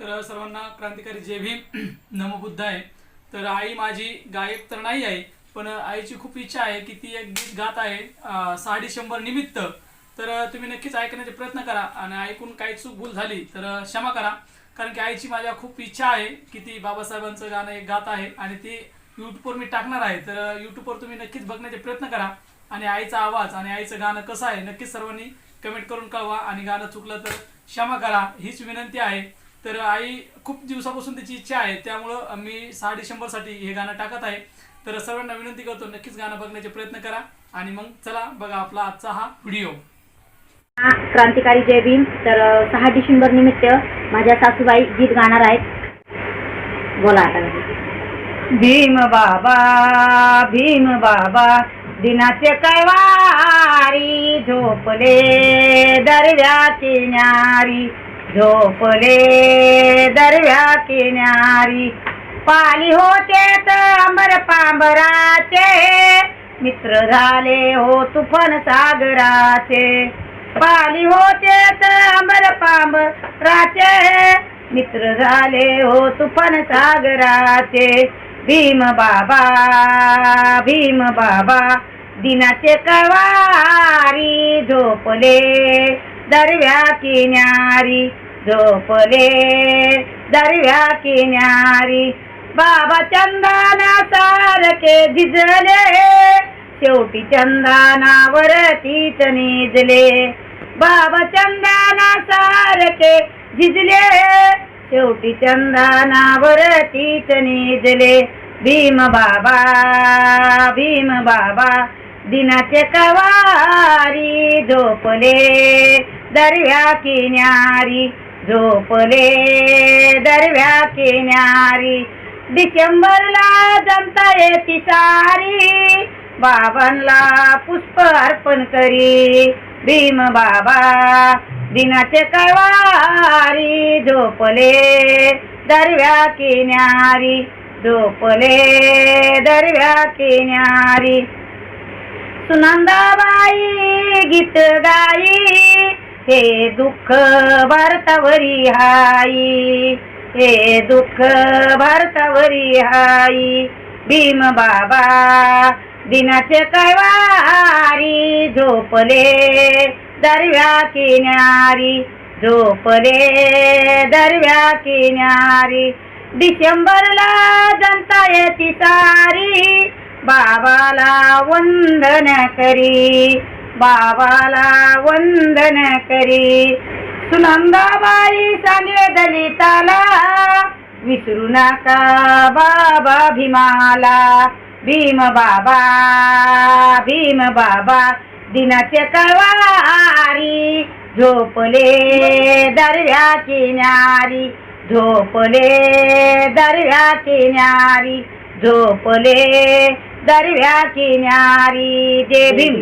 तर सर्वांना क्रांतिकारी जे भीम. नमबुद्ध आहे. तर आई माझी गायक तर नाही आहे पण आईची खूप इच्छा आहे की ती एक गीत गात आहे अं, सहा डिसेंबर निमित्त. तर तुम्ही नक्कीच ऐकण्याचे प्रयत्न करा आणि ऐकून काही चूक भूल झाली तर क्षमा करा. कारण की आईची माझ्या खूप इच्छा आहे की ती बाबासाहेबांचं गाणं एक गात आहे आणि ती यूट्यूबवर मी टाकणार आहे. तर यूट्यूबवर तुम्ही नक्कीच बघण्याचे प्रयत्न करा आणि आईचा आवाज आणि आईचं गाणं कसं आहे नक्कीच सर्वांनी कमेंट करून कळवा आणि गाणं चुकलं तर क्षमा करा हीच विनंती आहे. तर आई खूप दिवसापासून त्याची इच्छा आहे त्यामुळं मी सहा डिसेंबरसाठी हे गाणं टाकत आहे. तर सर्वांना विनंती करतो नक्कीच गाणं बघण्याचे प्रयत्न करा. आणि मग चला बघा आपला आजचा हा व्हिडिओ. हा क्रांतिकारी जय भीम. तर सहा डिसेंबर निमित्त माझ्या सासूबाई गीत गाणार आहेत. बोला आता. भीम बाबा भीम बाबा दिनाचे कैवारी झोपले दरव्या किनारी झोपले दरव्या किनारी. पाली होते तर अंबर पांबराचे मित्र झाले हो तुफान सागराचे. पाली होते तर अंबर पांबराचे मित्र झाले हो तुफान सागराचे. भीम बाबा भीम बाबा दिनाचे कवारी झोपले दरव्या किनारी. झोपले दर्या किनारी. बाबा चंदाना सारखे झिजले शेवटी चंदानावर तीच निजले बाबा चंदाना सारखे झिजले शेवटी चंदानावर तीच निजले भीम बाबा भीम बाबा दिनाचे कवारी झोपले. दर्या किनारी. झोपले दरव्या किनारी. डिसेंबरला जमता येती सारी. बाबांना पुष्प अर्पण करी. भीम बाबा दिनाचे कळवारी झोपले दरव्या किनारी. झोपले दरव्या किनारी. सुनंदाबाई गीत गाई. हे दुःख भारतावरी हाई. हे दुःख भारतावरी हाई. भीम बाबा दिनाचे कैवारी झोपले दरव्या किनारी. झोपले दरव्या किनारी. डिसेंबरला जनता येती सारी. बाबाला वंदन करी. बाबाला वंदन करी. सुनंदाबाई सांगले दलिताला विसरू नका बाबा भीमाला. भीम बाबा भीम बाबा दिनाचे कळवारी झोपले दर्या किनारी झोपले दर्या किनारी झोपले दर्या किनारी जे भीम.